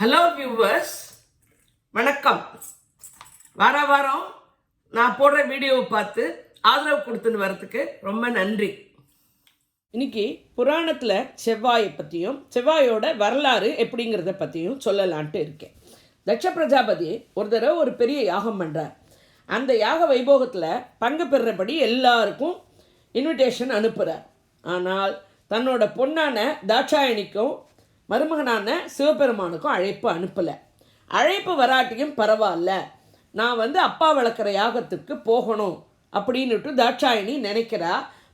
Hello viewers வணக்கம். வார வாரம் நான் போடுற வீடியோவை பார்த்து ஆதரவு கொடுத்துன்னு வரத்துக்கு ரொம்ப நன்றி. இன்னைக்கு புராணத்தில் செவ்வாயை பற்றியும் செவ்வாயோட வரலாறு எப்படிங்கிறத பற்றியும் சொல்லலான்ட்டு இருக்கேன். தட்ச பிரஜாபதி ஒரு தடவை ஒரு பெரிய யாகம் பண்ணுறார் அந்த யாக வைபோகத்தில் பங்கு பெறுறபடி எல்லாருக்கும் இன்விடேஷன் அனுப்புகிறார் ஆனால் தன்னோட பொண்ணான தாட்சாயணிக்கும் மருமகனான சிவபெருமானுக்கும் அழைப்பு அனுப்பலை. அழைப்பு வராட்டியும் பரவாயில்ல. நான் வந்து அப்பா வளர்க்குற யாகத்துக்கு போகணும் அப்படின்னுட்டு தாட்சாயணி நினைக்கிறா.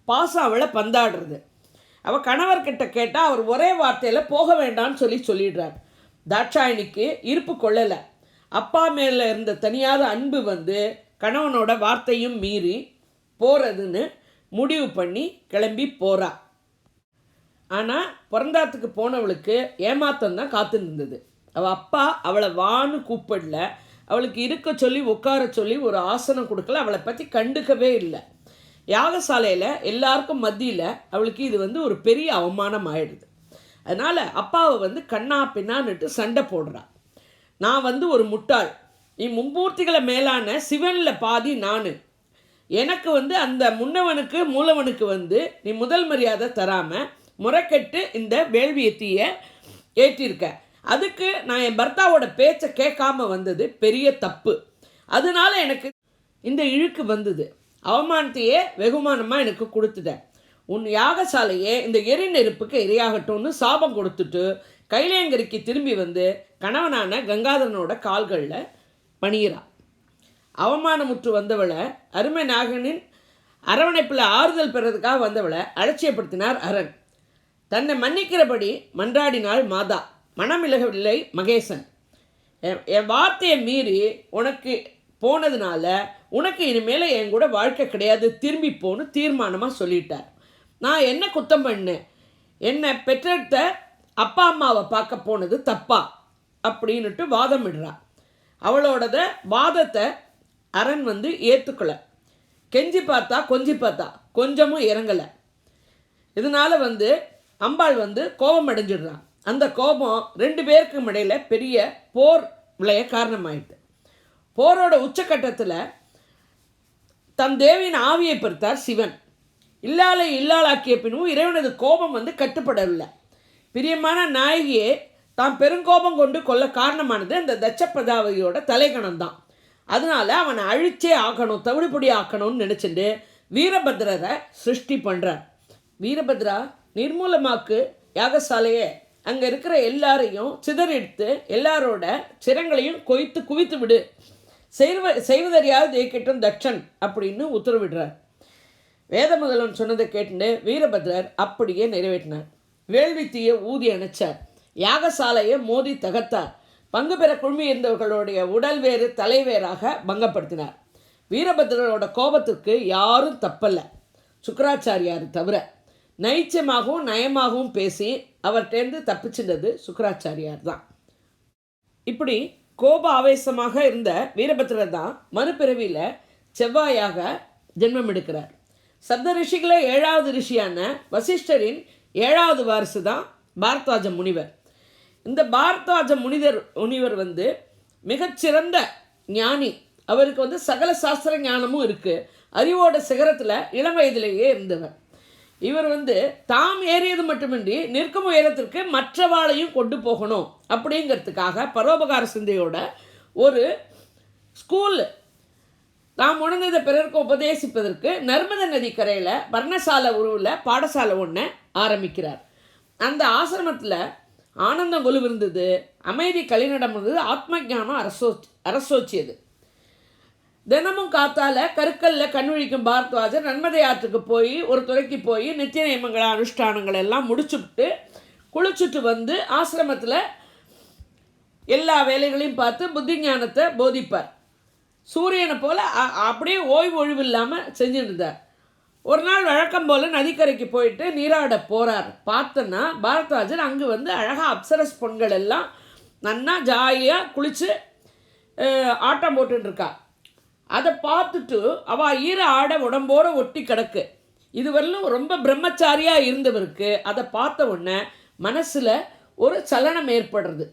பாசாவில் பந்தாடுறது. அவள் கணவர்கிட்ட கேட்டால் அவர் ஒரே வார்த்தையில் போக வேண்டாம்னு சொல்லி சொல்லிடுறார். தாட்சாயணிக்கு இருப்பு கொள்ளலை. அப்பா மேலே இருந்த தனியாத அன்பு வந்து கணவனோட வார்த்தையும் மீறி போகிறதுன்னு முடிவு பண்ணி கிளம்பி போகிறாள் ஆனால் பிறந்தாத்துக்கு போனவளுக்கு ஏமாத்தம் தான் காத்துருந்தது. அவள் அப்பா அவளை வான்னு கூப்பிடல. அவளுக்கு இருக்க சொல்லி உட்கார சொல்லி ஒரு ஆசனம் கொடுக்கல. அவளை பற்றி கண்டுக்கவே இல்லை. யாகசாலையில் எல்லாருக்கும் மத்தியில் அவளுக்கு இது வந்து ஒரு பெரிய அவமானம் ஆயிடுது. அதனால் அப்பாவை வந்து கண்ணா பின்னான்னுட்டு சண்டை போடுறா. நான் வந்து ஒரு முட்டாள். நீ மும்மூர்த்திகளை மேலான சிவனில் பாதி நான். எனக்கு வந்து அந்த முன்னவனுக்கு மூலவனுக்கு வந்து நீ முதல் மரியாதை தராமல் முறைக்கெட்டு இந்த வேள்வியத்திய ஏற்றிருக்க. அதுக்கு நான் என் பர்த்தாவோட பேச்சை கேட்காம வந்தது பெரிய தப்பு. அதனால எனக்கு இந்த இழுக்கு வந்தது. அவமானத்தையே வெகுமானமாக எனக்கு கொடுத்துட்டேன் உன் யாகசாலையே இந்த எரி நெருப்புக்கு இரையாகட்டும்னு சாபம் கொடுத்துட்டு கைலேங்கரிக்கு திரும்பி வந்து கணவனான கங்காதரனோட கால்களில் பணியிறா. அவமானமுற்று வந்தவளை அருமை நாகனின் அரவணைப்பில் ஆறுதல் பெறதுக்காக வந்தவளை அலட்சியப்படுத்தினார் அரண். தன்னை மன்னிக்கிறபடி மன்றாடினாள் மாதா. மனமிலகவில்லை மகேசன். என் என் வார்த்தையை மீறி உனக்கு போனதுனால உனக்கு இனிமேல் என் கூட வாழ்க்கை கிடையாது திரும்பி போன்னு தீர்மானமாக சொல்லிட்டார். நான் என்ன குத்தம் பண்ணேன்? என்னை பெற்றெடுத்த அப்பா அம்மாவை பார்க்க போனது தப்பா? அப்படின்னுட்டு வாதமிடுறா அவளோடத வாதத்தை அரண் வந்து ஏற்றுக்கொள்ள கெஞ்சி பார்த்தா கொஞ்சி பார்த்தா கொஞ்சமும் இறங்கலை. இதனால் வந்து அம்பாள் வந்து கோபம் அடைஞ்சிடுறான். அந்த கோபம் ரெண்டு பேருக்கும் இடையில பெரிய போர் விளைய காரணமாயிட்டு போரோட உச்சக்கட்டத்தில் தன் தேவியின் ஆவியை பெருத்தார் சிவன். இல்லாலை இல்லாளாக்கிய பின்பும் இறைவனது கோபம் வந்து கட்டுப்படவில்லை. பிரியமான நாயகியே தாம் பெருங்கோபம் கொண்டு கொள்ள காரணமானது அந்த தட்சப்பிரதாவதியோட தலைகணம் தான் அதனால அவனை அழிச்சே ஆக்கணும் தவிடுபடி ஆக்கணும்னு நினச்சிட்டு வீரபத்ரரை சிருஷ்டி பண்ணுறார் வீரபத்ரா நிர்மூலமாக்கு யாகசாலையை அங்கே இருக்கிற எல்லாரையும் சிதறெடுத்து எல்லாரோட சிரங்களையும் கொய்த்து குவித்து விடு. செய்வ செய்வதறியாவது கேட்டும் தட்சன் அப்படின்னு உத்தரவிடுறார். வேத முதல்வன் சொன்னதை கேட்டுட்டு வீரபத்ரர் அப்படியே நிறைவேற்றினார். வேள்வி ஊதி அணைச்சார். யாகசாலையை மோதி தகர்த்தார். பங்கு பெற குழுமியிருந்தவர்களுடைய உடல் வேறு தலைவேறாக பங்கப்படுத்தினார். வீரபத்ரரோட கோபத்துக்கு யாரும் தப்பல்ல. சுக்கராச்சாரியார் தவிர நைச்சமாகவும் நயமாகவும் பேசி அவர்கிட்டேருந்து தப்பிச்சிருந்தது சுக்கராச்சாரியார் தான். இப்படி கோப ஆவேசமாக இருந்த வீரபத்ரர் தான் மறுபிறவியில் செவ்வாயாக ஜென்மம் எடுக்கிறார். சப்த ரிஷிகளே ஏழாவது ரிஷியான வசிஷ்டரின் ஏழாவது வாரிசு தான் பாரத்வாஜ முனிவர். இந்த பாரத்வாஜ முனிதர் முனிவர் வந்து மிகச்சிறந்த ஞானி. அவருக்கு வந்து சகல சாஸ்திர ஞானமும் இருக்குது அறிவோட சிகரத்தில் இளம் வயதிலேயே இருந்தவர். இவர் வந்து தாம் ஏறியது மட்டுமின்றி நிற்கும் உயரத்திற்கு மற்றவாளையும் கொண்டு போகணும் அப்படிங்கிறதுக்காக பரோபகார சிந்தையோட ஒரு ஸ்கூல் தாம் உணர்ந்ததை பிறருக்கு உபதேசிப்பதற்கு நர்மத நதி கரையில் வர்ணசாலை உருவில் பாடசாலை ஒன்று ஆரம்பிக்கிறார். அந்த ஆசிரமத்தில் ஆனந்தம் கொலுவிருந்தது அமைதி கலிநடம் இருந்தது ஆத்ம ஜானம் அரசோ அரசோச்சியது. தினமும் காத்தால் கருக்கல்ல கண்விழிக்கும் பாரத்வாஜர் நன்மதை ஆற்றுக்கு போய் ஒரு துறைக்கு போய் நித்திய நியமங்கள அனுஷ்டானங்கள் எல்லாம் முடிச்சுட்டு குளிச்சுட்டு வந்து ஆசிரமத்தில் எல்லா வேலைகளையும் பார்த்து புத்தி ஞானத்தை போதிப்பார். சூரியனை போல் அப்படியே ஓய்வு ஒழிவு இல்லாமல் செஞ்சுருந்தார் ஒரு நாள் வழக்கம் போல் நதிக்கரைக்கு போயிட்டு நீராட போகிறார் பார்த்தோன்னா பாரத்வாஜர் அங்கே வந்து அழகாக அப்சரஸ் பொண்கள் எல்லாம் நன்னா ஜாலியாக குளித்து ஆட்டம் போட்டுருக்கா அதை பார்த்துட்டு அவள் ஈர ஆட உடம்போட ஒட்டி கிடக்கு. இதுவரையிலும் ரொம்ப பிரம்மச்சாரியாக இருந்தவருக்கு அதை பார்த்த உடனே மனசில் ஒரு சலனம் ஏற்படுறது.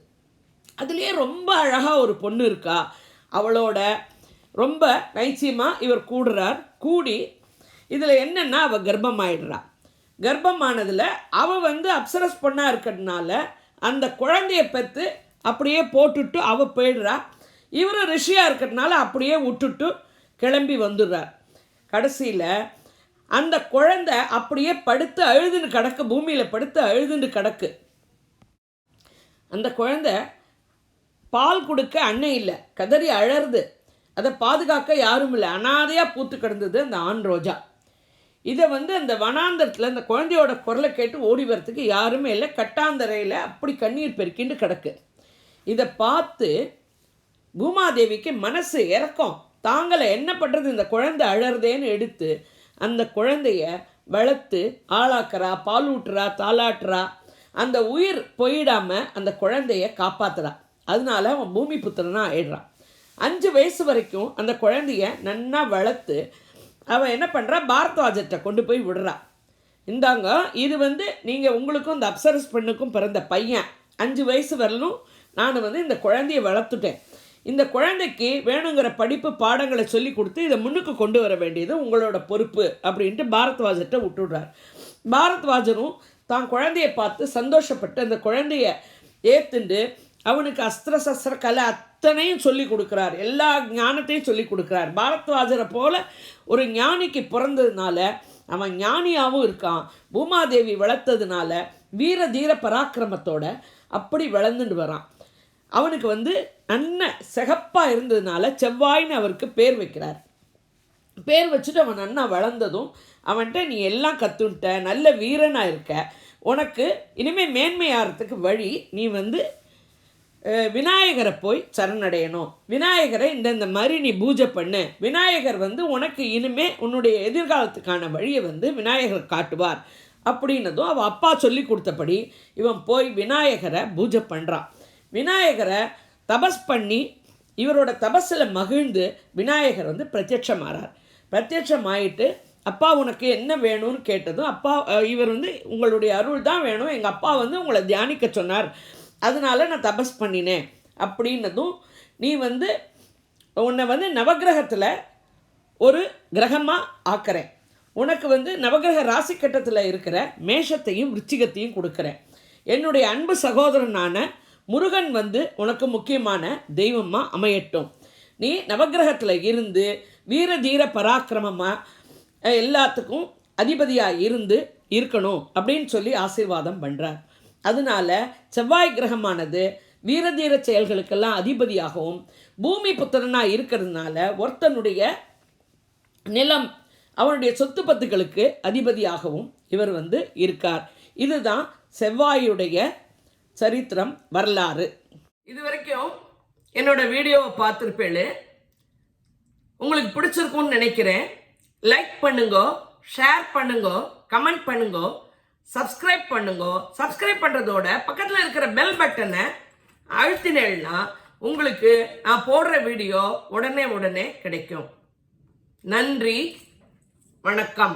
அதுலேயே ரொம்ப அழகாக ஒரு பொண்ணு இருக்கா. அவளோட ரொம்ப நைச்சியமாக இவர் கூடுறார். கூடி இதில் என்னென்னா அவள் கர்ப்பமாயிடுறா. கர்ப்பமானதில் அவள் வந்து அப்சரஸ் பொண்ணாக இருக்கிறதுனால அந்த குழந்தைய பெற்று அப்படியே போட்டுட்டு அவள் போயிடுறா. இவரும் ரிஷியாக இருக்கிறதுனால அப்படியே விட்டுட்டு கிளம்பி வந்துடுறார். கடைசியில் அந்த குழந்தை அப்படியே படுத்து அழுதுன்னு கிடக்கு பூமியில் படுத்து அழுதுன்னு கிடக்கு. அந்த குழந்தை பால் கொடுக்க அன்னை இல்லை கதறி அழறுது. அதை பாதுகாக்க யாரும் இல்லை. அனாதையாக பூத்து கிடந்தது அந்த ஆண் ரோஜா. இதை வந்து அந்த வனாந்தரத்தில் அந்த குழந்தையோட குரலை கேட்டு ஓடி வரத்துக்கு யாருமே இல்லை. கட்டாந்தரையில் அப்படி கண்ணீர் பெருக்கிண்டு கிடக்கு. இதை பார்த்து பூமாதேவிக்கு மனசு இறக்கம். தாங்களை என்ன பண்ணுறது இந்த குழந்தை அழறதேன்னு எடுத்து அந்த குழந்தைய வளர்த்து ஆளாக்குறா பாலூட்டுறா தாளாட்டுறா அந்த உயிர் போயிடாமல் அந்த குழந்தைய காப்பாத்துறா. அதனால அவன் பூமி புத்திரனாக ஆயிடுறான். அஞ்சு வயசு வரைக்கும் அந்த குழந்தைய நன்னா வளர்த்து அவன் என்ன பண்ணுறா பாரத்வாஜத்தை கொண்டு போய் விடுறா. இந்தாங்க இது வந்து நீங்கள் உங்களுக்கும் இந்த அப்சரஸ் பெண்ணுக்கும் பிறந்த பையன். அஞ்சு வயசு வரலும் நான் வந்து இந்த குழந்தைய வளர்த்துட்டேன். இந்த குழந்தைக்கு வேணுங்கிற படிப்பு பாடங்களை சொல்லி கொடுத்து இதை முன்னுக்கு கொண்டு வர வேண்டியது உங்களோட பொறுப்பு அப்படின்ட்டு பாரத்வாஜர்கிட்ட விட்டுடுறார். பாரத்வாஜரும் தான் குழந்தைய பார்த்து சந்தோஷப்பட்டு அந்த குழந்தைய ஏத்துண்டு அவனுக்கு அஸ்திர சஸ்திர கலை அத்தனையும் சொல்லி கொடுக்குறார். எல்லா ஞானத்தையும் சொல்லி கொடுக்குறார். பாரத்வாஜரை போல ஒரு ஞானிக்கு பிறந்ததுனால அவன் ஞானியாகவும் இருக்கான். பூமாதேவி வளர்த்ததுனால வீர தீர பராக்கிரமத்தோட அப்படி வளர்ந்துட்டு வரான். அவனுக்கு வந்து அண்ணன் சிகப்பாக இருந்ததுனால செவ்வாய்னு அவருக்கு பேர் வைக்கிறார். பேர் வச்சுட்டு அவன் நன்னா வளர்ந்ததும் அவன்கிட்ட நீ எல்லாம் கற்றுன்ட்ட நல்ல வீரனாக இருக்க. உனக்கு இனிமேல் மேன்மையாகிறதுக்கு வழி நீ வந்து விநாயகரை போய் சரணடையணும். விநாயகரை இந்தந்த மாதிரி நீ பூஜை பண்ணு. விநாயகர் வந்து உனக்கு இனிமே உன்னுடைய எதிர்காலத்துக்கான வழியை வந்து விநாயகர் காட்டுவார். அப்படின்னதும் அவள் அப்பா சொல்லி கொடுத்தபடி இவன் போய் விநாயகரை பூஜை பண்ணுறான் விநாயகரை தபஸ் பண்ணி இவரோட தபஸில் மகிழ்ந்து விநாயகர் வந்து பிரத்யட்சமாகிறார் பிரத்யட்சமாயிட்டு அப்பா உனக்கு என்ன வேணும்னு கேட்டதும் அப்பா இவர் வந்து உங்களுடைய அருள் தான் வேணும். எங்கள் அப்பா வந்து உங்களை தியானிக்க சொன்னார். அதனால நான் தபஸ் பண்ணினேன். அப்படின்னதும் நீ வந்து உன்னை வந்து நவக்கிரகத்தில் ஒரு கிரகமாக ஆக்கிறேன். உனக்கு வந்து நவக்கிரக ராசி கட்டத்தில் இருக்கிற மேஷத்தையும் விருச்சிகத்தையும் கொடுக்குறேன். என்னுடைய அன்பு சகோதரனான முருகன் வந்து உனக்கு முக்கியமான தெய்வமாக அமையட்டும். நீ நவக்கிரகத்தில் இருந்து வீர தீர பராக்கிரமமாக எல்லாத்துக்கும் அதிபதியாக இருந்து இருக்கணும் அப்படின்னு சொல்லி ஆசீர்வாதம் பண்ணுறார் அதனால செவ்வாய் கிரகமானது வீரதீர செயல்களுக்கெல்லாம் அதிபதியாகவும் பூமி புத்திரனாக இருக்கிறதுனால ஒருத்தனுடைய நிலம் அவனுடைய சொத்து பத்துக்களுக்கு அதிபதியாகவும் இவர் வந்து இருக்கார். இதுதான் செவ்வாயுடைய சரித்திரம் வரலாறு. இது வரைக்கும் என்னோட வீடியோவை பார்த்துருப்பேளு. உங்களுக்கு பிடிச்சிருக்கும்னு நினைக்கிறேன். லைக் பண்ணுங்க ஷேர் பண்ணுங்க கமெண்ட் பண்ணுங்க சப்ஸ்கிரைப் பண்ணுங்க. சப்ஸ்கிரைப் பண்ணுறதோட பக்கத்தில் இருக்கிற பெல் பட்டனை அழுத்தினேன்னா உங்களுக்கு நான் போடுற வீடியோ உடனே உடனே கிடைக்கும். நன்றி வணக்கம்.